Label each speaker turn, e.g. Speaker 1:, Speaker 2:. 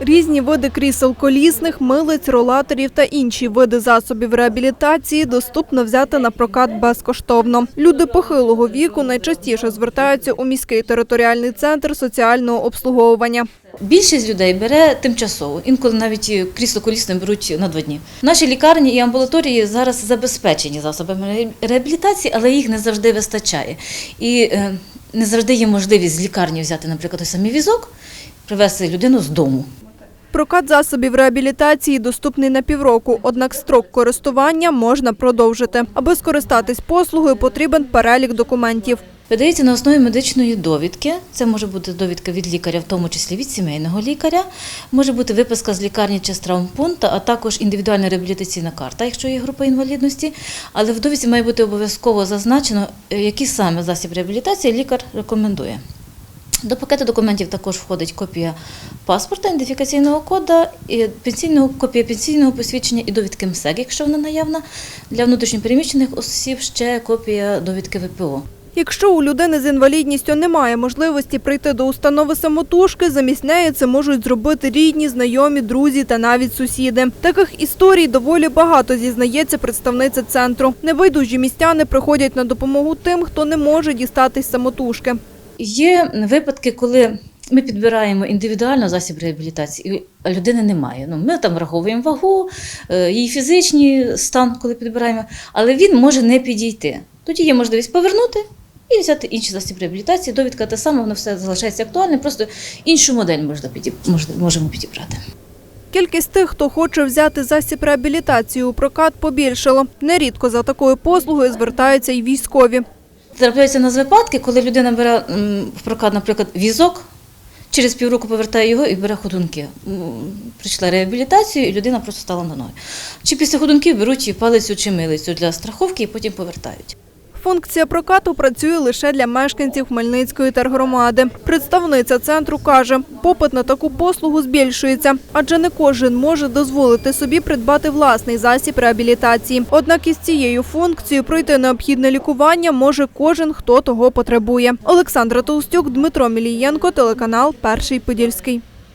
Speaker 1: Різні види крісел колісних, милиць, ролаторів та інші види засобів реабілітації доступно взяти на прокат безкоштовно. Люди похилого віку найчастіше звертаються у міський територіальний центр соціального обслуговування.
Speaker 2: Більшість людей бере тимчасово, інколи навіть крісло колісне беруть на два дні. Наші лікарні і амбулаторії зараз забезпечені засобами реабілітації, але їх не завжди вистачає. І е, не завжди є можливість з лікарні взяти, наприклад, той самий візок, привезти людину з дому.
Speaker 1: Прокат засобів реабілітації доступний на півроку, однак строк користування можна продовжити. Аби скористатись послугою, потрібен перелік документів.
Speaker 2: Видається на основі медичної довідки. Це може бути довідка від лікаря, в тому числі від сімейного лікаря, може бути виписка з лікарні чи з травмпункту, а також індивідуальна реабілітаційна карта, якщо є група інвалідності. Але в довідці має бути обов'язково зазначено, е, який саме засіб реабілітації лікар рекомендує. До пакету документів також входить копія паспорта, ідентифікаційного кода, пенсійного, копія пенсійного посвідчення і довідки МСЕК, якщо вона наявна. Для внутрішньопереміщених осіб ще копія довідки ВПО.
Speaker 1: Якщо у людини з інвалідністю немає можливості прийти до установи самотужки, замість неї це можуть зробити рідні, знайомі, друзі та навіть сусіди. Таких історій доволі багато зізнається представниця центру. Небайдужі містяни приходять на допомогу тим, хто не може дістатись самотужки.
Speaker 2: Є випадки, коли ми підбираємо індивідуально засіб реабілітації, а людини немає. Ну, ми там враховуємо вагу, е, її фізичний стан, коли підбираємо, але він може не підійти. Тоді є можливість повернути і взяти інший засіб реабілітації. Довідка те саме, воно все залишається актуальним, просто іншу модель можна підіб... можемо підібрати.
Speaker 1: Кількість тих, хто хоче взяти засіб реабілітації у прокат, побільшало. Нерідко за такою послугою звертаються й військові.
Speaker 2: Трапляються у нас випадки, коли людина бере в прокат, наприклад, візок, через півроку повертає його і бере ходунки. Прийшла реабілітацію, і людина просто стала на ноги. Чи після ходунків беруть і палицю чи милицю для страховки і потім повертають.
Speaker 1: Функція прокату працює лише для мешканців Хмельницької тергромади. Представниця центру каже, попит на таку послугу збільшується, адже не кожен може дозволити собі придбати власний засіб реабілітації. Однак із цією функцією пройти необхідне лікування може кожен, хто того потребує. Олександра Толстюк, Дмитро Мілієнко, телеканал Перший Подільський.